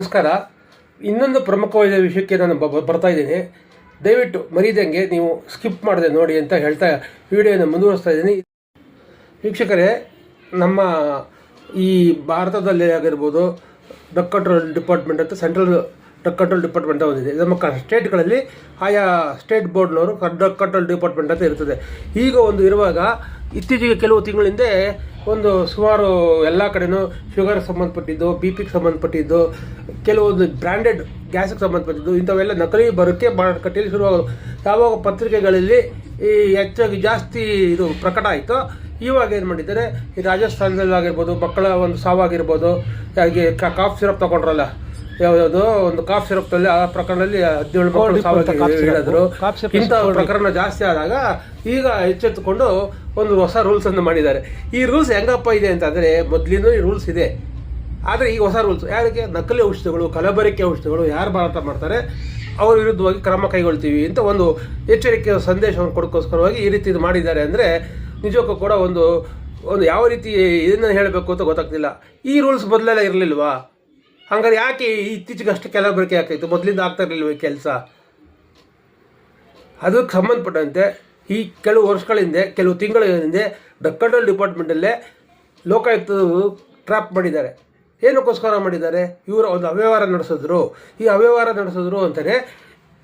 ನಮಸ್ಕಾರ ಇನ್ನೊಂದು ಪ್ರಮುಖವಾದ ವಿಷಯಕ್ಕೆ ನಾನು ಬರ್ತಾ ಇದ್ದೀನಿ. ದಯವಿಟ್ಟು ಮರೀದಂಗೆ ನೀವು ಸ್ಕಿಪ್ ಮಾಡದೆ ನೋಡಿ ಅಂತ ಹೇಳ್ತಾ ವಿಡಿಯೋನ ಮುಂದುವರಿಸ್ತಾ ಇದ್ದೀನಿ. ವೀಕ್ಷಕರೇ, ನಮ್ಮ ಈ ಭಾರತದಲ್ಲಿ ಆಗಿರ್ಬೋದು ಡಕ್ಕಟ್ರೋಲ್ ಕಂಟ್ರೋಲ್ ಡಿಪಾರ್ಟ್ಮೆಂಟ್ ಅಂತ ಸೆಂಟ್ರಲ್ ಕಂಟ್ರೋಲ್ ಡಿಪಾರ್ಟ್ಮೆಂಟ್ ಒಂದಿದೆ. ನಮ್ಮ ಸ್ಟೇಟ್ಗಳಲ್ಲಿ ಆಯಾ ಸ್ಟೇಟ್ ಬೋರ್ಡ್ನವರು ಕಂಟ್ರೋಲ್ ಡಿಪಾರ್ಟ್ಮೆಂಟ್ ಅಂತ ಇರ್ತದೆ. ಈಗ ಒಂದು ಇರುವಾಗ ಇತ್ತೀಚೆಗೆ ಕೆಲವು ತಿಂಗಳಿಂದ ಒಂದು ಸುಮಾರು ಎಲ್ಲ ಕಡೆನೂ ಶುಗರ್ ಸಂಬಂಧಪಟ್ಟಿದ್ದು ಬಿ ಪಿಗೆ ಸಂಬಂಧಪಟ್ಟಿದ್ದು, ಕೆಲವೊಂದು ಬ್ರ್ಯಾಂಡೆಡ್ ಗ್ಯಾಸಿಗೆ ಸಂಬಂಧಪಟ್ಟಿದ್ದು, ಇಂಥವೆಲ್ಲ ನಕಲಿ ಬರೋಕ್ಕೆ ಮಾರುಕಟ್ಟೆಯಲ್ಲಿ ಶುರುವಾಗೋದು. ಯಾವಾಗ ಪತ್ರಿಕೆಗಳಲ್ಲಿ ಈ ಹೆಚ್ಚಾಗಿ ಜಾಸ್ತಿ ಇದು ಪ್ರಕಟ ಆಯಿತು, ಇವಾಗ ಏನು ಮಾಡಿದ್ದಾರೆ? ಈ ರಾಜಸ್ಥಾನದಲ್ಲಿ ಆಗಿರ್ಬೋದು ಮಕ್ಕಳ ಒಂದು ಸಾವಾಗಿರ್ಬೋದು, ಹಾಗೆ ಕಾಫ್ ಸಿರಪ್ ತಗೊಂಡ್ರಲ್ಲ ಯಾವುದಾದ್ರು ಒಂದು ಕಾಫ್ ಸಿರಪ್ನಲ್ಲಿ ಆ ಪ್ರಕರಣದಲ್ಲಿ ಹದಿನೇಳು ಮಕ್ಕಳು ಇಂಥ ಪ್ರಕರಣ ಜಾಸ್ತಿ ಆದಾಗ ಈಗ ಎಚ್ಚೆತ್ತುಕೊಂಡು ಒಂದು ಹೊಸ ರೂಲ್ಸ್ ಅನ್ನು ಮಾಡಿದ್ದಾರೆ. ಈ ರೂಲ್ಸ್ ಹೆಂಗಪ್ಪ ಇದೆ ಅಂತಂದ್ರೆ ಮೊದ್ಲಿಂದ ಈ ರೂಲ್ಸ್ ಇದೆ. ಆದರೆ ಈಗ ಹೊಸ ರೂಲ್ಸ್. ಯಾರಿಗೆ? ನಕಲಿ ಔಷಧಿಗಳು ಕಲಬರಿಕೆ ಔಷಧಿಗಳು ಯಾರು ಮಾರಾಟ ಮಾಡ್ತಾರೆ? ಅವ್ರ ವಿರುದ್ಧವಾಗಿ ಕ್ರಮ ಕೈಗೊಳ್ತೀವಿ ಅಂತ ಒಂದು ಎಚ್ಚರಿಕೆ ಸಂದೇಶವನ್ನು ಕೊಡೋಕ್ಕೋಸ್ಕರವಾಗಿ ಈ ರೀತಿ ಇದು ಮಾಡಿದ್ದಾರೆ ಅಂದರೆ ನಿಜಕ್ಕೂ ಕೂಡ ಒಂದು ಒಂದು ಯಾವ ರೀತಿ ಇದನ್ನು ಹೇಳಬೇಕು ಅಂತ ಗೊತ್ತಾಗ್ತಿಲ್ಲ. ಈ ರೂಲ್ಸ್ ಮೊದಲೆಲ್ಲ ಇರಲಿಲ್ವಾ? ಹಂಗಾರೆ ಯಾಕೆ ಇತ್ತೀಚೆಗೆ ಅಷ್ಟು ಕಲಬೆರಕೆ ಆಗ್ತಾಯಿತ್ತು ಮೊದಲಿಂದ ಆಗ್ತಾ ಈ ಕೆಲಸ? ಅದಕ್ಕೆ ಸಂಬಂಧಪಟ್ಟಂತೆ ಈ ಕೆಲವು ವರ್ಷಗಳ ಹಿಂದೆ, ಕೆಲವು ತಿಂಗಳ ಹಿಂದೆ ಡ್ರಗ್ ಕಂಟ್ರೋಲ್ ಡಿಪಾರ್ಟ್ಮೆಂಟಲ್ಲೇ ಲೋಕಾಯುಕ್ತ ಟ್ರ್ಯಾಪ್ ಮಾಡಿದ್ದಾರೆ. ಏನಕ್ಕೋಸ್ಕರ ಮಾಡಿದ್ದಾರೆ? ಇವರು ಒಂದು ಅವ್ಯವಹಾರ ನಡೆಸಿದ್ರು. ಈ ಅವ್ಯವಹಾರ ನಡೆಸಿದ್ರು ಅಂತಾರೆ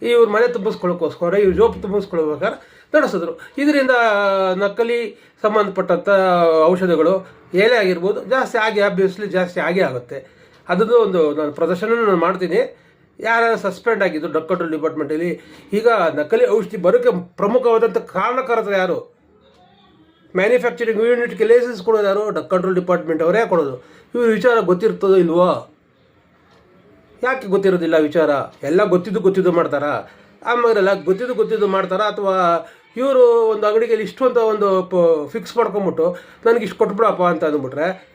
ಇವ್ರ ಮನೆ ತುಂಬಿಸ್ಕೊಳ್ಳೋಕ್ಕೋಸ್ಕರ, ಇವ್ರ ಜೋಬ್ ತುಂಬಿಸ್ಕೊಳ್ಬೇಕಾದ್ರೆ ನಡೆಸಿದ್ರು. ಇದರಿಂದ ನಕಲಿ ಸಂಬಂಧಪಟ್ಟಂಥ ಔಷಧಗಳು ಏನೇ ಆಗಿರ್ಬೋದು, ಜಾಸ್ತಿ ಆಗಿ ಆಬ್ವಿಯಸ್ಲಿ ಜಾಸ್ತಿ ಆಗೇ ಆಗುತ್ತೆ. ಅದನ್ನು ಒಂದು ನಾನು ಪ್ರದರ್ಶನ ನಾನು ಮಾಡ್ತೀನಿ. ಯಾರು ಸಸ್ಪೆಂಡ್ ಆಗಿದ್ದು ಡ್ರಗ್ ಕಂಟ್ರೋಲ್ ಡಿಪಾರ್ಟ್ಮೆಂಟಲ್ಲಿ ಈಗ ನಕಲಿ ಔಷಧಿ ಬರೋಕ್ಕೆ ಪ್ರಮುಖವಾದಂಥ ಕಾರಣಕರ್ತರು ಯಾರು? ಮ್ಯಾನುಫ್ಯಾಕ್ಚರಿಂಗ್ ಯೂನಿಟ್ಗೆ ಲೈಸೆನ್ಸ್ ಕೊಡೋದು ಯಾರು? ಡ್ರಗ್ ಕಂಟ್ರೋಲ್ ಡಿಪಾರ್ಟ್ಮೆಂಟ್ ಅವರೇ ಕೊಡೋದು. ಇವ್ರ ವಿಚಾರ ಗೊತ್ತಿರ್ತದೋ ಇಲ್ವೋ? ಯಾಕೆ ಗೊತ್ತಿರೋದಿಲ್ಲ ವಿಚಾರ? ಎಲ್ಲ ಗೊತ್ತಿದ್ದು ಗೊತ್ತಿದ್ದು ಮಾಡ್ತಾರಾ? ಆಮೇಲೆಲ್ಲ ಗೊತ್ತಿದ್ದು ಗೊತ್ತಿದ್ದು ಮಾಡ್ತಾರಾ? ಅಥವಾ ಇವರು ಒಂದು ಅಂಗಡಿಗೆ ಇಷ್ಟು ಅಂತ ಒಂದು ಫಿಕ್ಸ್ ಮಾಡ್ಕೊಂಬಿಟ್ಟು, ನನಗೆ ಇಷ್ಟು ಕೊಟ್ಬಿಡಪ್ಪ ಅಂತ ಅಂದ್ಬಿಟ್ರೆ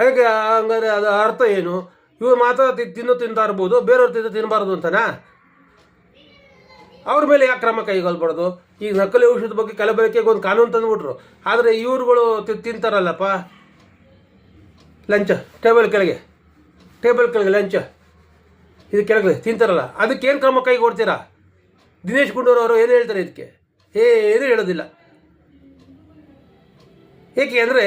ಹೇಗೆ ಹಂಗಾದ್ರೆ ಅದು ಅರ್ಥ ಏನು? ಇವ್ರು ಮಾತ್ರ ತಿನ್ನು ತಿಂತಾ ಇರ್ಬೋದು, ಬೇರೆಯವ್ರು ತಿಂದು ತಿನ್ನಬಾರ್ದು ಅಂತನಾ? ಅವ್ರ ಮೇಲೆ ಯಾಕೆ ಕ್ರಮ ಕೈಗೊಳ್ಬಾರ್ದು? ಈಗ ನಕಲಿ ಔಷಧದ ಬಗ್ಗೆ ಕಲಬೆರಕೆಗೆ ಒಂದು ಕಾನೂನು ತಂದುಬಿಟ್ರು. ಆದರೆ ಇವ್ರುಗಳು ತಿಂತಾರಲ್ಲಪ್ಪ? ಲಂಚ, ಟೇಬಲ್ ಕೆಳಗೆ. ಟೇಬಲ್ ಕೆಳಗೆ ಲಂಚ. ಇದು ಕೆಳಗೆ ತಿಂತಾರಲ್ಲ. ಅದಕ್ಕೇನು ಕ್ರಮ ಕೈಗೊಡ್ತೀರಾ? ದಿನೇಶ್ ಗುಂಡೂರವರು ಏನು ಹೇಳ್ತಾರೆ ಇದಕ್ಕೆ? ಏನೂ ಹೇಳೋದಿಲ್ಲ. ಏಕೆ ಅಂದರೆ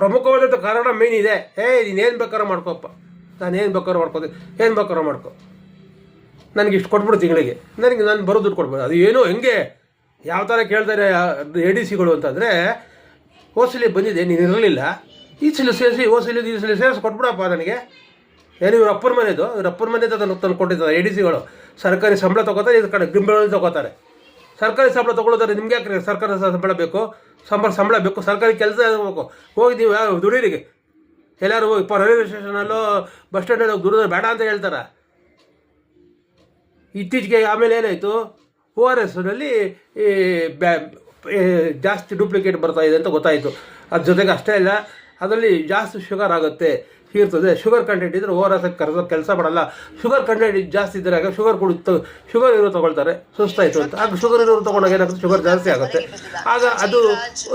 ಪ್ರಮುಖವಾದಂಥ ಕಾರಣ ಮೇನ್ ಇದೆ. ಏ ನೀನೇನು ಬೇಕಾದ್ರೂ ಮಾಡ್ಕೋಪ್ಪ. ನಾನು ಏನು ಬೇಕಾದ್ರೂ ಮಾಡ್ಕೋತೀನಿ ಏನು ಬೇಕಾದ್ರೂ ಮಾಡ್ಕೊ. ನನಗೆ ಇಷ್ಟು ಕೊಟ್ಬಿಡು ತಿಂಗಳಿಗೆ. ನನಗೆ ನಾನು ಬರೋ ದುಡ್ಡು ಕೊಡ್ಬೋದು. ಅದು ಏನೋ ಹೆಂಗೆ ಯಾವ ಥರ ಕೇಳ್ತಾರೆ ಎ ಡಿ ಸಿಗಳು ಅಂತಂದರೆ ಓಸಲಿ ಬಂದಿದೆ ನೀನು ಇರಲಿಲ್ಲ. ಈ ಸಲ ಸೇರಿಸಿ ಓಸಲಿ ಈ ಸಲ ಸೇರಿಸಿ ಕೊಟ್ಬಿಡಪ್ಪ ನನಗೆ. ಏನು ಇವ್ರ ಅಪ್ಪನ ಮನೆದು, ಇವ್ರ ಅಪ್ಪನ ಮನೆದು ತಂದು ತಂದು ಕೊಟ್ಟಿದ್ದಾರೆ ಎ ಡಿ ಸಿಗಳು ಸರ್ಕಾರಿ ಸಂಬಳ ತೊಗೋತಾರೆ ಇದ್ರ ಕಡೆ ಗಿಂಬಳಲ್ಲಿ ತೊಗೋತಾರೆ. ಸರ್ಕಾರಿ ಸಂಬಳ ತೊಗೊಳೋದಾರೆ ನಿಮ್ಗೆ ಯಾಕೆ ಸರ್ಕಾರ ಸಂಬಳ ಬೇಕು? ಸಂಬಳ ಸಂಬಳ ಬೇಕು, ಸರ್ಕಾರಿ ಕೆಲಸ ಬೇಕು. ಹೋಗಿ ನೀವು ಯಾವ ದುಡೀರಿಗೆ? ಎಲ್ಲರೂ ಹೋಗಿ ಪ ರೈಲ್ವೆ ಸ್ಟೇಷನಲ್ಲೋ ಬಸ್ ಸ್ಟ್ಯಾಂಡಲ್ಲಿ ಹೋಗಿ ದುಡಿದ್ರೆ ಬೇಡ ಅಂತ ಹೇಳ್ತಾರೆ. ಇತ್ತೀಚೆಗೆ ಆಮೇಲೆ ಏನಾಯಿತು? ಓ ಆರ್ ಎಸ್ನಲ್ಲಿ ಈ ಬ್ಯಾ ಜಾಸ್ತಿ ಡೂಪ್ಲಿಕೇಟ್ ಬರ್ತಾ ಇದೆ ಅಂತ ಗೊತ್ತಾಯಿತು. ಅದ್ರ ಜೊತೆಗೆ ಅಷ್ಟೇ ಇಲ್ಲ ಅದರಲ್ಲಿ ಜಾಸ್ತಿ ಶುಗರ್ ಆಗುತ್ತೆ. ಇರ್ತದೆ ಶುಗರ್ ಕಂಟೆಂಟ್ ಇದ್ದರೆ ಓ ಆರ್ ಎಸ್ ಕರೆಸೋ ಕೆಲಸ ಮಾಡಲ್ಲ. ಶುಗರ್ ಕಂಟೆಂಟ್ ಜಾಸ್ತಿ ಇದ್ದರೆ ಆಗ ಶುಗರ್ ಕುಡಿತು ಶುಗರ್ ಇರೋ ತೊಗೊಳ್ತಾರೆ. ಸುಸ್ತಾಯಿತು ಅಂತ. ಆಗ ಶುಗರ್ ಇರೋರು ತೊಗೊಂಡಾಗ ಏನಾಗುತ್ತೆ? ಶುಗರ್ ಜಾಸ್ತಿ ಆಗುತ್ತೆ. ಆಗ ಅದು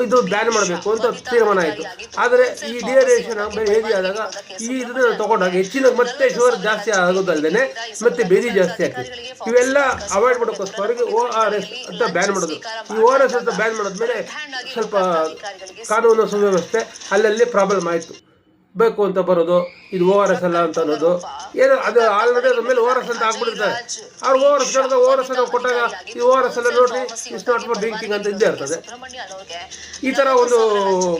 ಇದು ಬ್ಯಾನ್ ಮಾಡಬೇಕು ಅಂತ ತೀರ್ಮಾನ ಆಯಿತು. ಆದರೆ ಈ ಡಿಹೈಡ್ರೇಷನ್ ಹೇಗೆ ಆದಾಗ ಈ ಇದನ್ನು ತೊಗೊಂಡಾಗ ಹೆಚ್ಚಿನ ಮತ್ತೆ ಶುಗರ್ ಜಾಸ್ತಿ ಆಗೋದಲ್ಲದೆ ಮತ್ತೆ ಬೇದಿ ಜಾಸ್ತಿ ಆಗ್ತದೆ. ಇವೆಲ್ಲ ಅವಾಯ್ಡ್ ಮಾಡೋಕ್ಕೋಸ್ಕರ ಓ ಆರ್ ಎಸ್ ಅಂತ ಬ್ಯಾನ್ ಮಾಡೋದು. ಈ ಓ ಆರ್ ಎಸ್ ಅಂತ ಬ್ಯಾನ್ ಮಾಡಿದ್ಮೇಲೆ ಸ್ವಲ್ಪ ಕಾನೂನು ಸುವ್ಯವಸ್ಥೆ ಅಲ್ಲಲ್ಲಿ ಪ್ರಾಬ್ಲಮ್ ಆಯಿತು. ಬೇಕು ಅಂತ ಬರೋದು, ಇದು ಓ ಆರ್ ಎಸ್ ಅಲ್ಲ ಅಂತ ಅನ್ನೋದು. ಏನೋ, ಅದು ಆಲ್ರೆಡಿ ಅದ್ರ ಮೇಲೆ ಓ ಆರ್ ಎಸ್ ಅಂತ ಹಾಕ್ಬಿಟ್ಟಿರ್ತಾರೆ ಅವ್ರು ಓ ಆರ್ ಎಸ್ ಕಳೆದ ಓ ಆರ್ ಎಸ್ ಕೊಟ್ಟಾಗ ಈ ಓ ಆರ್ ಎಸ್ ಎಲ್ಲ ನೋಡ್ರಿ ಇಟ್ಸ್ ನಾಟ್ ಫಾರ್ ಡ್ರಿಂಕಿಂಗ್ ಅಂತ ಇದ್ದೇ ಇರ್ತದೆ. ಈ ಥರ ಒಂದು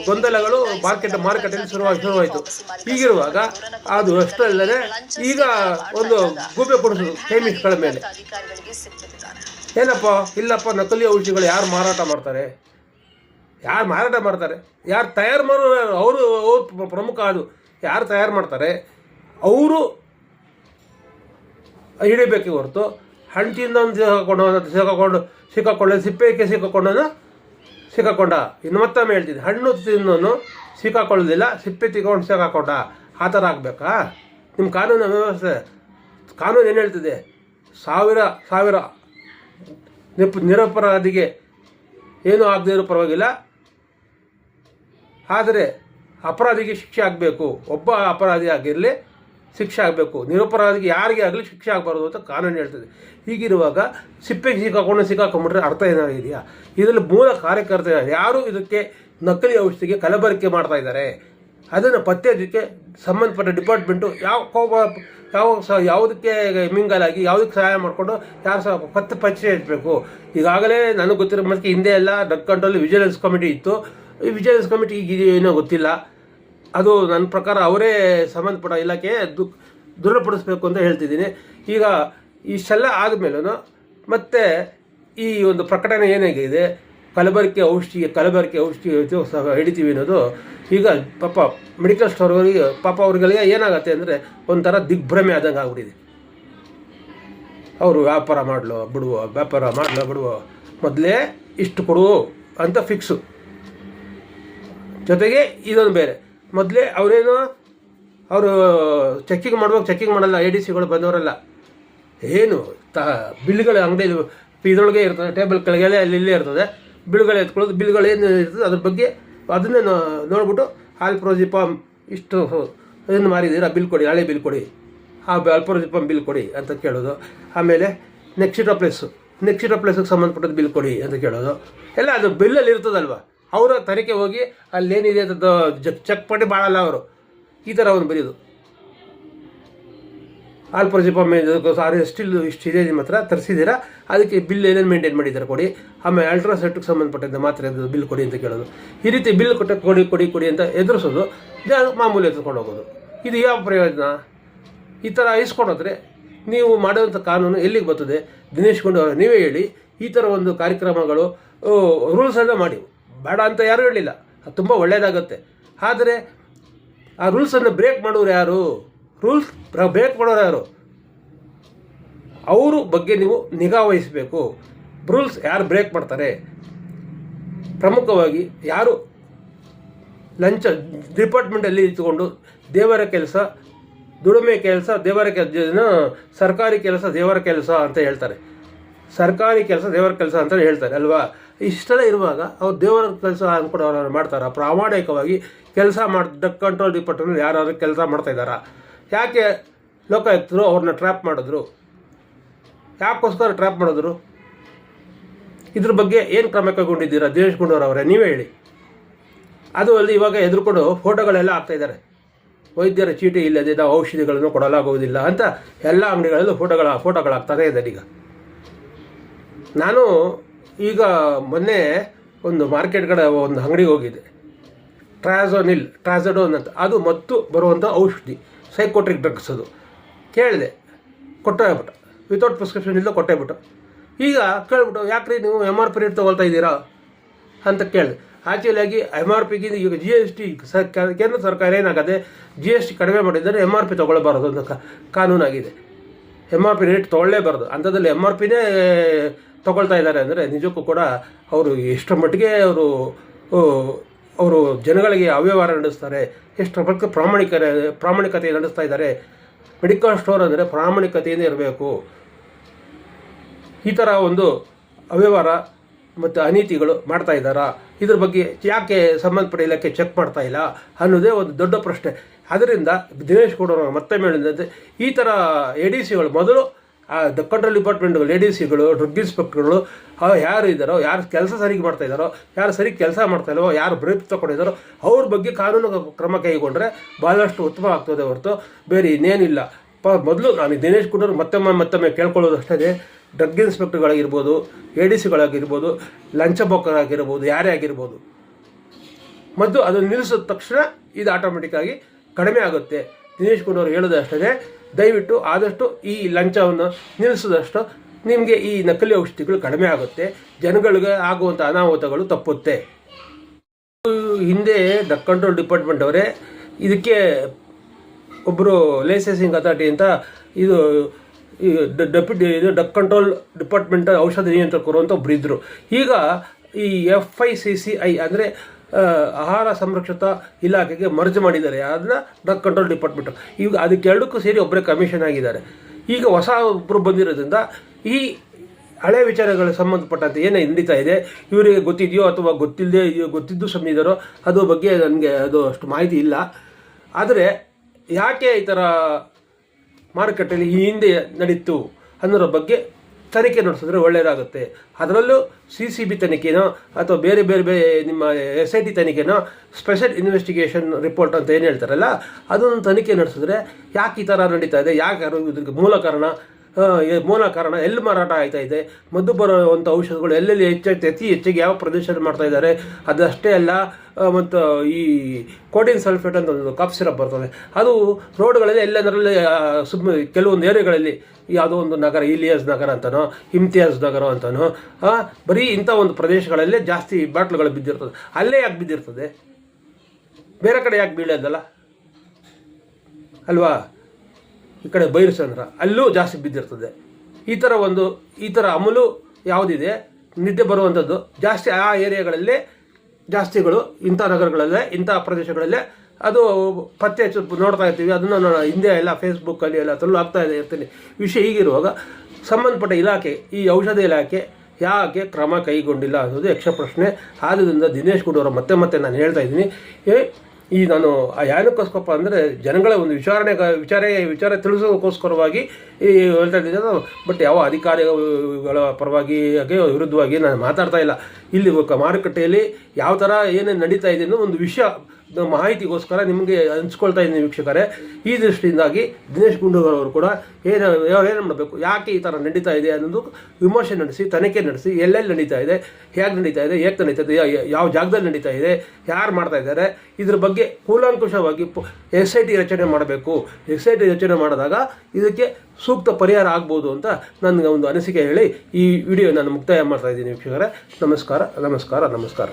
ಗೊಂದಲಗಳು ಮಾರ್ಕೆಟ್ ಮಾರುಕಟ್ಟೆಯಲ್ಲಿ ಶುರುವಾಗಿ ಶುರುವಾಯಿತು. ಹೀಗಿರುವಾಗ ಅದು ಅಷ್ಟಲ್ಲದೆ ಈಗ ಒಂದು ಗೂಬೆ ಕೊಡಿಸೋದು ಕೆಮಿಸ್ಟ್ಗಳ ಮೇಲೆ. ಏನಪ್ಪ, ಇಲ್ಲಪ್ಪ, ನಕಲಿ ಔಷಧಿಗಳು ಯಾರು ಮಾರಾಟ ಮಾಡ್ತಾರೆ? ಯಾರು ಮಾರಾಟ ಮಾಡ್ತಾರೆ? ಯಾರು ತಯಾರು ಮಾಡೋರು ಅವರು, ಅವ್ರು ಪ್ರಮುಖ ಅದು. ಯಾರು ತಯಾರು ಮಾಡ್ತಾರೆ? ಅವರು ಹಿಡಿಬೇಕೆ ಹೊರತು ಹಂಚಿಂದ ಒಂದು ಸಿಕ್ಕಾಕೊಂಡು ಸಿಕ್ಕಾಕೊಂಡು ಸಿಕ್ಕಾಕೊಳ್ಳೋ ಸಿಪ್ಪೆಗೆ ಸಿಕ್ಕಾಕೊಂಡನು ಸಿಕ್ಕಾಕೊಂಡ ಇನ್ನು ಮತ್ತೊಮ್ಮೆ ಹೇಳ್ತೀನಿ. ಹಣ್ಣು ತಿನ್ನೋನು ಸಿಕ್ಕಾಕೊಳ್ಳೋದಿಲ್ಲ ಸಿಪ್ಪೆ ತಿಕ್ಕೊಂಡು ಸಿಕ್ಕಾಕೊಂಡ ಆ ಥರ ಆಗಬೇಕಾ? ನಿಮ್ಮ ಕಾನೂನು ವ್ಯವಸ್ಥೆ, ಕಾನೂನು ಏನು ಹೇಳ್ತಿದೆ? ಸಾವಿರ ಸಾವಿರ ನಿರಪರಾಧಿಗೆ ಏನೂ ಆಗದೇ ಇರೋ ಪರವಾಗಿಲ್ಲ. ಆದರೆ ಅಪರಾಧಿಗೆ ಶಿಕ್ಷೆ ಆಗಬೇಕು, ಒಬ್ಬ ಅಪರಾಧಿ ಆಗಿರಲಿ ಶಿಕ್ಷೆ ಆಗಬೇಕು. ನಿರಪರಾಧಿಗೆ ಯಾರಿಗೆ ಆಗಲಿ ಶಿಕ್ಷೆ ಆಗಬಾರ್ದು ಅಂತ ಕಾನೂನು ಹೇಳ್ತದೆ. ಹೀಗಿರುವಾಗ ಸಿಪ್ಪೆಗೆ ಸಿಕ್ಕಾಕೊಂಡು ಸಿಕ್ಕಾಕೊಂಡ್ಬಿಟ್ರೆ ಅರ್ಥ ಏನಾಗಿದೆಯಾ ಇದರಲ್ಲಿ ಮೂಲ ಕಾರ್ಯಕರ್ತ ಯಾರು? ಇದಕ್ಕೆ ನಕಲಿ ಔಷಧಿಗೆ ಕಲಬೆರಕೆ ಮಾಡ್ತಾ ಇದ್ದಾರೆ? ಅದನ್ನು ಪತ್ತೆದಕ್ಕೆ ಸಂಬಂಧಪಟ್ಟ ಡಿಪಾರ್ಟ್ಮೆಂಟು ಯಾವ ಕೋಪ, ಯಾವ ಸಹ ಯಾವುದಕ್ಕೆ ಮಿಂಗಲಾಗಿ, ಯಾವುದಕ್ಕೆ ಸಹಾಯ ಮಾಡಿಕೊಂಡು ಯಾರು ಸಹ ಪತ್ತೆ ಪಚ್ಚೆ ಹಚ್ಚಬೇಕು ಈಗಾಗಲೇ ನನಗೆ ಗೊತ್ತಿರೋ ಮತ್ತೆ ಹಿಂದೆ ಎಲ್ಲ ಡ್ರಗ್ ಕಂಟ್ರೋಲ್ ವಿಜಿಲೆನ್ಸ್ ಕಮಿಟಿ ಇತ್ತು. ಈ ವಿಜಿಲೆನ್ಸ್ ಕಮಿಟಿ ಈಗ ಏನೋ ಗೊತ್ತಿಲ್ಲ. ಅದು ನನ್ನ ಪ್ರಕಾರ ಅವರೇ ಸಂಬಂಧಪಟ್ಟ ಇಲಾಖೆ ದು, ದೃಢಪಡಿಸ್ಬೇಕು ಅಂತ ಹೇಳ್ತಿದ್ದೀನಿ. ಈಗ ಇಷ್ಟೆಲ್ಲ ಆದಮೇಲೂ ಮತ್ತೆ ಈ ಒಂದು ಪ್ರಕಟಣೆ ಏನಾಗಿದೆ ಕಲಬೆರಕೆ ಔಷಧಿ ಕಲಬೆರಕೆ ಔಷಧಿ ಹಿಡಿತೀವಿ ಅನ್ನೋದು. ಈಗ ಪಾಪ ಮೆಡಿಕಲ್ ಸ್ಟೋರ್ ಅವರಿಗೆ ಪಾಪ ಅವ್ರಿಗೆಲ್ಲ ಏನಾಗುತ್ತೆ ಅಂದರೆ ಒಂಥರ ದಿಗ್ಭ್ರಮೆ ಆದಂಗೆ ಆಗ್ಬಿಟ್ಟಿದೆ. ಅವರು ವ್ಯಾಪಾರ ಮಾಡಲು, ಬಿಡುವ, ವ್ಯಾಪಾರ ಮಾಡಲು, ಬಿಡುವ. ಮೊದಲೇ ಇಷ್ಟು ಕೊಡು ಅಂತ ಫಿಕ್ಸು ಜೊತೆಗೆ ಇದೊಂದು ಬೇರೆ. ಮೊದಲೇ ಅವರೇನು, ಅವರು ಚೆಕ್ಕಿಂಗ್ ಮಾಡ್ಬೇಕು ಚೆಕ್ಕಿಂಗ್ ಮಾಡಲ್ಲ ಎ ಡಿ ಸಿಗಳು ಬಂದವರಲ್ಲ. ಏನು, ತ, ಬಿಲ್ಗಳು ಅಂಗಡಿ ಇದರೊಳಗೆ ಇರ್ತದೆ, ಟೇಬಲ್ ಕೆಳಗೆಲ್ಲ ಅಲ್ಲಿ ಇಲ್ಲೇ ಇರ್ತದೆ. ಬಿಲ್ಗಳು ಎತ್ಕೊಳ್ಳೋದು, ಬಿಲ್ಗಳು ಏನು ಇರ್ತದೆ, ಅದ್ರ ಬಗ್ಗೆ ಅದನ್ನೇ ನೋಡ್ಬಿಟ್ಟು ಆಲ್ಪ್ರೋಜಿಪಾಮ್ ಇಷ್ಟು ಅದನ್ನು ಮಾರಿದ್ದೀರಾ, ಬಿಲ್ ಕೊಡಿ, ಹಳೆ ಬಿಲ್ ಕೊಡಿ. ಆ ಆಲ್ಪ್ರೋಜಿಪಾಮ್ ಬಿಲ್ ಕೊಡಿ ಅಂತ ಕೇಳೋದು. ಆಮೇಲೆ ನೆಕ್ಸಿಟೋಪ್ಲೆಸ್ಸು ಪ್ಲೇಸಿಗೆ ಸಂಬಂಧಪಟ್ಟದ್ದು ಬಿಲ್ ಕೊಡಿ ಅಂತ ಕೇಳೋದು. ಎಲ್ಲ ಅದು ಬಿಲ್ಲಲ್ಲಿ ಇರ್ತದಲ್ವ? ಅವರ ತನಿಖೆ ಹೋಗಿ ಅಲ್ಲೇನಿದೆ ಅಂತ ಚೆಕ್ ಮಾಡಿ ಮಾಡಲ್ಲ ಅವರು. ಈ ಥರ ಅವನು ಬರೆಯೋದು ಆಲ್ಪ್ರೋಜಿಪಾಮ್ ಸಾರಿ ಸ್ಟಿಲ್ ಇದೆ ನಿಮ್ಮ ಹತ್ರ, ತರಿಸಿದ್ದೀರಾ? ಅದಕ್ಕೆ ಬಿಲ್ ಏನೇನು ಮೇಂಟೈನ್ ಮಾಡಿದ್ದಾರೆ ಕೊಡಿ. ಆಮೇಲೆ ಅಲ್ಟ್ರಾಸೆಟ್ಗೆ ಸಂಬಂಧಪಟ್ಟಂತೆ ಮಾತ್ರ ಬಿಲ್ ಕೊಡಿ ಅಂತ ಕೇಳೋದು. ಈ ರೀತಿ ಬಿಲ್ ಕೊಟ್ಟ ಕೊಡಿ ಕೊಡಿ ಕೊಡಿ ಅಂತ ಎದುರಿಸೋದು ಮಾಮೂಲಿ ಎತ್ಕೊಂಡು ಹೋಗೋದು. ಇದು ಯಾವ ಪ್ರಯೋಜನ? ಈ ಥರ ಇಸ್ಕೊಂಡೋದ್ರೆ ನೀವು ಮಾಡುವಂಥ ಕಾನೂನು ಎಲ್ಲಿಗೆ ಬರ್ತದೆ? ದಿನೇಶ್ ಗುಂಡೂರಾವ್, ನೀವೇ ಹೇಳಿ, ಈ ಥರ ಒಂದು ಕಾರ್ಯಕ್ರಮಗಳು ರೂಲ್ಸನ್ನು ಮಾಡಿ ಬೇಡ ಅಂತ ಯಾರೂ ಹೇಳಿಲ್ಲ. ಅದು ತುಂಬ ಒಳ್ಳೆಯದಾಗುತ್ತೆ ಆದರೆ ಆ ರೂಲ್ಸನ್ನು ಬ್ರೇಕ್ ಮಾಡೋರು ಯಾರು? ರೂಲ್ಸ್ ಬ್ರೇಕ್ ಮಾಡೋರು ಯಾರು? ಅವರು ಬಗ್ಗೆ ನೀವು ನಿಗಾ ವಹಿಸಬೇಕು. ರೂಲ್ಸ್ ಯಾರು ಬ್ರೇಕ್ ಮಾಡ್ತಾರೆ? ಪ್ರಮುಖವಾಗಿ ಯಾರು ಲಂಚ ಡಿಪಾರ್ಟ್ಮೆಂಟಲ್ಲಿ ಇದ್ದುಕೊಂಡು ದೇವರ ಕೆಲಸ, ದುಡಿಮೆ ಕೆಲಸ, ದೇವರ ಕೆಲಸ ಸರ್ಕಾರಿ ಕೆಲಸ, ದೇವರ ಕೆಲಸ ಅಂತ ಹೇಳ್ತಾರೆ. ಸರ್ಕಾರಿ ಕೆಲಸ, ದೇವರ ಕೆಲಸ ಅಂತ ಹೇಳ್ತಾರೆ, ಅಲ್ವಾ? ಇಷ್ಟೆಲ್ಲ ಇರುವಾಗ ಅವ್ರು ದೇವರ ಕೆಲಸ ಅಂದ್ಕೊಂಡು ಅವ್ರು ಮಾಡ್ತಾರ. ಪ್ರಾಮಾಣಿಕವಾಗಿ ಕೆಲಸ ಮಾಡಿ ಡ್ರಗ್ ಕಂಟ್ರೋಲ್ ಡಿಪಾರ್ಟ್ಮೆಂಟ್ ಯಾರಾದರೂ ಕೆಲಸ ಮಾಡ್ತಾ ಇದ್ದಾರಾ? ಯಾಕೆ ಲೋಕಾಯುಕ್ತರು ಅವ್ರನ್ನ ಟ್ರ್ಯಾಪ್ ಮಾಡಿದ್ರು? ಯಾಕೋಸ್ಕರ ಟ್ರ್ಯಾಪ್ ಮಾಡಿದ್ರು? ಇದ್ರ ಬಗ್ಗೆ ಏನು ಕ್ರಮ ಕೈಗೊಂಡಿದ್ದೀರಾ? ದಿನೇಶ್ ಗುಂಡೂರವರೇ ನೀವೇ ಹೇಳಿ. ಅದು ಅಲ್ಲಿ ಇವಾಗ ಎದುರುಕೊಂಡು ಫೋಟೋಗಳೆಲ್ಲ ಆಗ್ತಾ ಇದ್ದಾರೆ. ವೈದ್ಯರ ಚೀಟಿ ಇಲ್ಲದೆ ನಾವು ಔಷಧಿಗಳನ್ನು ಕೊಡಲಾಗುವುದಿಲ್ಲ ಅಂತ ಎಲ್ಲ ಅಂಗಡಿಗಳಲ್ಲೂ ಫೋಟೋಗಳ ಫೋಟೋಗಳಾಗ್ತಾನೆ ಇದ್ದಾರೆ ಈಗ. ನಾನು ಈಗ ಮೊನ್ನೆ ಒಂದು ಮಾರ್ಕೆಟ್ ಕಡೆ ಒಂದು ಅಂಗಡಿಗೆ ಹೋಗಿದೆ ಟ್ರಾಝೋನಿಲ್ ಟ್ರಾಝಡೋನ್ ಅಂತ. ಅದು ಮತ್ತು ಬರುವಂಥ ಔಷಧಿ ಸೈಕೋಟ್ರಿಕ್ ಡ್ರಗ್ಸ್ ಅದು. ಕೇಳಿದೆ ಕೊಟ್ಟೋಗ್ಬಿಟ್ಟ ವಿತೌಟ್ ಪ್ರಿಸ್ಕ್ರಿಪ್ಷನ್ ಇಲ್ಲ ಕೊಟ್ಟೇಬಿಟ್ಟು ಈಗ ಕೇಳ್ಬಿಟ್ಟು ರೀ ನೀವು ಎಂ ಆರ್ ಪಿ ರೇಟ್ ತೊಗೊಳ್ತಾ ಇದ್ದೀರಾ? ಅಂತ ಕೇಳಿದೆ. ಆ್ಯಕ್ಚುಲಿಯಾಗಿ ಎಂ ಆರ್ ಪಿಗಿಂತ ಈಗ ಜಿ ಎಸ್ ಟಿ ಕೇಂದ್ರ ಸರ್ಕಾರ ಏನಾಗದೆ ಜಿ ಎಸ್ ಟಿ ಕಡಿಮೆ ಮಾಡಿದರೆ ಎಂ ಆರ್ ಪಿ ತೊಗೊಳ್ಬಾರ್ದು ಅಂತ ಕಾನೂನಾಗಿದೆ. ಎಂ ಆರ್ ಪಿ ರೇಟ್ ತೊಗೊಳ್ಳೇಬಾರ್ದು. ಅಂಥದ್ರಲ್ಲಿ ಎಂ ಆರ್ ಪಿನೇ ತೊಗೊಳ್ತಾ ಇದ್ದಾರೆ ಅಂದರೆ ನಿಜಕ್ಕೂ ಕೂಡ ಅವರು ಎಷ್ಟರ ಮಟ್ಟಿಗೆ ಅವರು ಅವರು ಜನಗಳಿಗೆ ಅವ್ಯವಹಾರ ನಡೆಸ್ತಾರೆ, ಎಷ್ಟರ ಮಟ್ಟಿಗೆ ಪ್ರಾಮಾಣಿಕ ಪ್ರಾಮಾಣಿಕತೆ ನಡೆಸ್ತಾ ಇದ್ದಾರೆ. ಮೆಡಿಕಲ್ ಸ್ಟೋರ್ ಅಂದರೆ ಪ್ರಾಮಾಣಿಕತೆಯಿಂದ ಇರಬೇಕು. ಈ ಥರ ಒಂದು ಅವ್ಯವಹಾರ ಮತ್ತು ಅನೀತಿಗಳು ಮಾಡ್ತಾ ಇದ್ದಾರಾ? ಇದ್ರ ಬಗ್ಗೆ ಯಾಕೆ ಸಂಬಂಧಪಟ್ಟ ಇಲಾಖೆ ಚೆಕ್ ಮಾಡ್ತಾ ಇಲ್ಲ ಅನ್ನೋದೇ ಒಂದು ದೊಡ್ಡ ಪ್ರಶ್ನೆ. ಅದರಿಂದ ದಿನೇಶ್ ಗೌಡ ಮತ್ತೆ ಹೇಳಿದಂತೆ ಈ ಥರ ಎ ಡಿ ಸಿಗಳು ಮೊದಲು ದ ಕಂಟ್ರೋಲ್ ಡಿಪಾರ್ಟ್ಮೆಂಟ್ ಲೇಡೀಸ್ಗಳು ಡ್ರಗ್ ಇನ್ಸ್ಪೆಕ್ಟರ್ಗಳು ಯಾರು ಇದ್ದಾರೋ, ಯಾರು ಕೆಲಸ ಸರಿಗೆ ಮಾಡ್ತಾ ಇದ್ದಾರೋ, ಯಾರು ಸರಿ ಕೆಲಸ ಮಾಡ್ತಾ ಇಲ್ಲವೋ ಯಾರು ಬ್ರೇಕ್ ತಗೊಂಡಿದ್ದಾರೋ ಅವ್ರ ಬಗ್ಗೆ ಕಾನೂನು ಕ್ರಮ ಕೈಗೊಂಡ್ರೆ ಭಾಳಷ್ಟು ಉತ್ತಮ ಆಗ್ತದೆ ಹೊರತು ಬೇರೆ ಇನ್ನೇನಿಲ್ಲ. ಪ, ಮೊದಲು ನಾನು ದಿನೇಶ್ ಗುಂಡೂರು ಮತ್ತೊಮ್ಮೆ ಮತ್ತೊಮ್ಮೆ ಕೇಳ್ಕೊಳ್ಳೋದು ಅಷ್ಟೇ ಡ್ರಗ್ ಇನ್ಸ್ಪೆಕ್ಟರ್ಗಳಾಗಿರ್ಬೋದು ಎ ಡಿ ಸಿಗಳಾಗಿರ್ಬೋದು ಲಂಚ ಯಾರೇ ಆಗಿರ್ಬೋದು. ಮತ್ತು ಅದನ್ನು ನಿಲ್ಲಿಸಿದ ತಕ್ಷಣ ಇದು ಆಟೋಮೆಟಿಕ್ಕಾಗಿ ಕಡಿಮೆ ಆಗುತ್ತೆ. ದಿನೇಶ್ ಗುಂಡೂರು ಹೇಳೋದು ಅಷ್ಟೇ ದಯವಿಟ್ಟು ಆದಷ್ಟು ಈ ಲಂಚವನ್ನು ನಿಲ್ಲಿಸಿದಷ್ಟು ನಿಮಗೆ ಈ ನಕಲಿ ಔಷಧಿಗಳು ಕಡಿಮೆ ಆಗುತ್ತೆ. ಜನಗಳಿಗೆ ಆಗುವಂಥ ಅನಾಹುತಗಳು ತಪ್ಪುತ್ತೆ. ಹಿಂದೆ ಡ್ರಗ್ ಕಂಟ್ರೋಲ್ ಡಿಪಾರ್ಟ್ಮೆಂಟ್ ಅವರೇ, ಇದಕ್ಕೆ ಒಬ್ಬರು ಲೈಸೆನ್ಸಿಂಗ್ ಅಥಾರಿಟಿ ಅಂತ ಇದು ಡೆಪ್ಯೂಟಿ, ಇದು ಡ್ರಗ್ ಕಂಟ್ರೋಲ್ ಡಿಪಾರ್ಟ್ಮೆಂಟ್ ಔಷಧ ನಿಯಂತ್ರಕರು ಅಂತ ಒಬ್ಬರು ಇದ್ದರು ಈಗ ಈ F I C C I ಅಂದರೆ ಆಹಾರ ಸಂರಕ್ಷತಾ ಇಲಾಖೆಗೆ ಮರ್ಜ್ ಮಾಡಿದ್ದಾರೆ. ಅದನ್ನ ಡ್ರಗ್ ಕಂಟ್ರೋಲ್ ಡಿಪಾರ್ಟ್ಮೆಂಟ್ ಈಗ ಅದಕ್ಕೆ ಎರಡಕ್ಕೂ ಸೇರಿ ಒಬ್ಬರೇ ಕಮಿಷನ್ ಆಗಿದ್ದಾರೆ. ಈಗ ಹೊಸ ಒಬ್ಬರು ಬಂದಿರೋದ್ರಿಂದ ಈ ಹಳೆ ವಿಚಾರಗಳ ಸಂಬಂಧಪಟ್ಟಂತೆ ಏನೇ ನಡೀತಾ ಇದೆ, ಇವರಿಗೆ ಗೊತ್ತಿದೆಯೋ ಅಥವಾ ಗೊತ್ತಿಲ್ಲದೆ ಗೊತ್ತಿದ್ದು ಸಮಯದರೋ ಅದು ಬಗ್ಗೆ ನನಗೆ ಅದು ಅಷ್ಟು ಮಾಹಿತಿ ಇಲ್ಲ. ಆದರೆ ಯಾಕೆ ಈ ಥರ ಮಾರುಕಟ್ಟೆಯಲ್ಲಿ ಈ ಹಿಂದೆ ನಡೀತು ಅನ್ನೋದ್ರ ಬಗ್ಗೆ ತನಿಖೆ ನಡೆಸಿದ್ರೆ ಒಳ್ಳೆಯದಾಗುತ್ತೆ ಅದರಲ್ಲೂ ಸಿ ಸಿ ಬಿ ತನಿಖೆನೋ ಅಥವಾ ಬೇರೆ ಬೇರೆ ಬೇರೆ ನಿಮ್ಮ ಎಸ್ ಐ ಟಿ ತನಿಖೆನೋ ಸ್ಪೆಷಲ್ ಇನ್ವೆಸ್ಟಿಗೇಷನ್ ರಿಪೋರ್ಟ್ ಅಂತ ಏನು ಹೇಳ್ತಾರಲ್ಲ, ಅದೊಂದು ತನಿಖೆ ನಡೆಸಿದ್ರೆ ಯಾಕೆ ಈ ಥರ ನಡೀತಾ ಇದೆ, ಯಾಕೆ ಯಾರು ಇದಕ್ಕೆ ಮೂಲ ಕಾರಣ ಮೂಲ ಕಾರಣ, ಎಲ್ಲಿ ಮಾರಾಟ ಆಗ್ತಾ ಇದೆ, ಮದ್ದು ಬರುವಂಥ ಔಷಧಗಳು ಎಲ್ಲೆಲ್ಲಿ ಹೆಚ್ಚಾಗ್ತಿ, ಅತಿ ಹೆಚ್ಚಿಗೆ ಯಾವ ಪ್ರದೇಶದಲ್ಲಿ ಮಾಡ್ತಾ ಇದ್ದಾರೆ, ಅದಷ್ಟೇ ಅಲ್ಲ ಮತ್ತು ಈ ಕೋಟಿನ್ ಸಲ್ಫೇಟ್ ಅಂತ ಒಂದು ಕಫ್ ಸಿರಪ್ ಬರ್ತದೆ. ಅದು ರೋಡ್ಗಳಲ್ಲಿ ಎಲ್ಲದರಲ್ಲಿ ಸುಮ್ಮ ಕೆಲವೊಂದು ಏರಿಯಾಗಳಲ್ಲಿ, ಯಾವುದೋ ಒಂದು ನಗರ, ಇಲಿಯಾಸ್ ನಗರ ಅಂತನೋ ಇಮ್ತಿಯಾಸ್ ನಗರ ಅಂತನೋ ಬರೀ ಇಂಥ ಒಂದು ಪ್ರದೇಶಗಳಲ್ಲೇ ಜಾಸ್ತಿ ಬಾಟ್ಲುಗಳು ಬಿದ್ದಿರ್ತದೆ. ಅಲ್ಲೇ ಯಾಕೆ ಬಿದ್ದಿರ್ತದೆ? ಬೇರೆ ಕಡೆ ಯಾಕೆ ಬೀಳೋದಲ್ಲ? ಅಲ್ವಾ? ಈ ಕಡೆ ಬೈರಸಂದ್ರ ಅಲ್ಲೂ ಜಾಸ್ತಿ ಬಿದ್ದಿರ್ತದೆ. ಈ ಥರ ಒಂದು, ಈ ಥರ ಅಮಲು ಯಾವುದಿದೆ? ನಿದ್ದೆ ಬರುವಂಥದ್ದು ಜಾಸ್ತಿ ಆ ಏರಿಯಾಗಳಲ್ಲಿ ಜಾಸ್ತಿಗಳು, ಇಂಥ ನಗರಗಳಲ್ಲೇ, ಇಂಥ ಪ್ರದೇಶಗಳಲ್ಲೇ ಅದು ಪತ್ತೆ ಹಚ್ಚಿ ನೋಡ್ತಾ ಇರ್ತೀವಿ. ಅದನ್ನು ನಾನು ಹಿಂದೆ ಎಲ್ಲ ಫೇಸ್ಬುಕ್ಕಲ್ಲಿ ಎಲ್ಲ ತಳ್ಳು ಆಗ್ತಾ ಇದೆ ಇರ್ತೀನಿ. ವಿಷಯ ಹೀಗಿರುವಾಗ ಸಂಬಂಧಪಟ್ಟ ಇಲಾಖೆ, ಈ ಔಷಧ ಇಲಾಖೆ ಯಾಕೆ ಕ್ರಮ ಕೈಗೊಂಡಿಲ್ಲ ಅನ್ನೋದು ಯಕ್ಷ ಪ್ರಶ್ನೆ ಆದ್ದರಿಂದ ದಿನೇಶ್ ಗುಡವರು ಮತ್ತೆ ಮತ್ತೆ ನಾನು ಹೇಳ್ತಾ ಇದ್ದೀನಿ. ಈ ನಾನು ಆ ಯಾನಕ್ಕೋಸ್ಕರಪ್ಪ ಅಂದರೆ ಜನಗಳ ಒಂದು ವಿಚಾರಣೆ ವಿಚಾರ ವಿಚಾರ ತಿಳಿಸೋದಕ್ಕೋಸ್ಕರವಾಗಿ ಈ ಹೇಳ್ತಾ ಇದ್ದೀನಿ ಬಟ್ ಯಾವ ಅಧಿಕಾರಿಗಳ ಪರವಾಗಿ ವಿರುದ್ಧವಾಗಿ ನಾನು ಮಾತಾಡ್ತಾ ಇಲ್ಲ. ಇಲ್ಲಿ ಮಾರುಕಟ್ಟೆಯಲ್ಲಿ ಯಾವ ಥರ ಏನೇನು ನಡೀತಾ ಇದೆ ಅನ್ನೋ ಒಂದು ವಿಷಯ ಮಾಹಿತಿಗೋಸ್ಕರ ನಿಮಗೆ ಹಂಚ್ಕೊಳ್ತಾ ಇದ್ದೀನಿ ವೀಕ್ಷಕರೇ. ಈ ದೃಷ್ಟಿಯಿಂದಾಗಿ ದಿನೇಶ್ ಗುಂಡೂರಾವ್ ಅವರು ಕೂಡ ಏನು ಏನು ಮಾಡಬೇಕು, ಯಾಕೆ ಈ ಥರ ನಡೀತಾ ಇದೆ ಅನ್ನೋದು ವಿಮರ್ಶೆ ನಡೆಸಿ, ತನಿಖೆ ನಡೆಸಿ, ಎಲ್ಲೆಲ್ಲಿ ನಡೀತಾ ಇದೆ, ಹೇಗೆ ನಡೀತಾ ಇದೆ ಹೇಗೆ ನಡೀತಾ ಇದೆ ಯಾವ ಜಾಗದಲ್ಲಿ ನಡೀತಾ ಇದೆ, ಯಾರು ಮಾಡ್ತಾ ಇದ್ದಾರೆ, ಇದ್ರ ಬಗ್ಗೆ ಕೂಲಂಕುಷವಾಗಿ ಎಸ್ ಐ ಟಿ ರಚನೆ ಮಾಡಬೇಕು. ಎಸ್ ಐ ಟಿ ರಚನೆ ಮಾಡಿದಾಗ ಇದಕ್ಕೆ ಸೂಕ್ತ ಪರಿಹಾರ ಆಗ್ಬೋದು ಅಂತ ನನಗೆ ಒಂದು ಅನಿಸಿಕೆ ಹೇಳಿ ಈ ವಿಡಿಯೋ ನಾನು ಮುಕ್ತಾಯ ಮಾಡ್ತಾ ಇದ್ದೀನಿ ವೀಕ್ಷಕರೇ. ನಮಸ್ಕಾರ ನಮಸ್ಕಾರ ನಮಸ್ಕಾರ.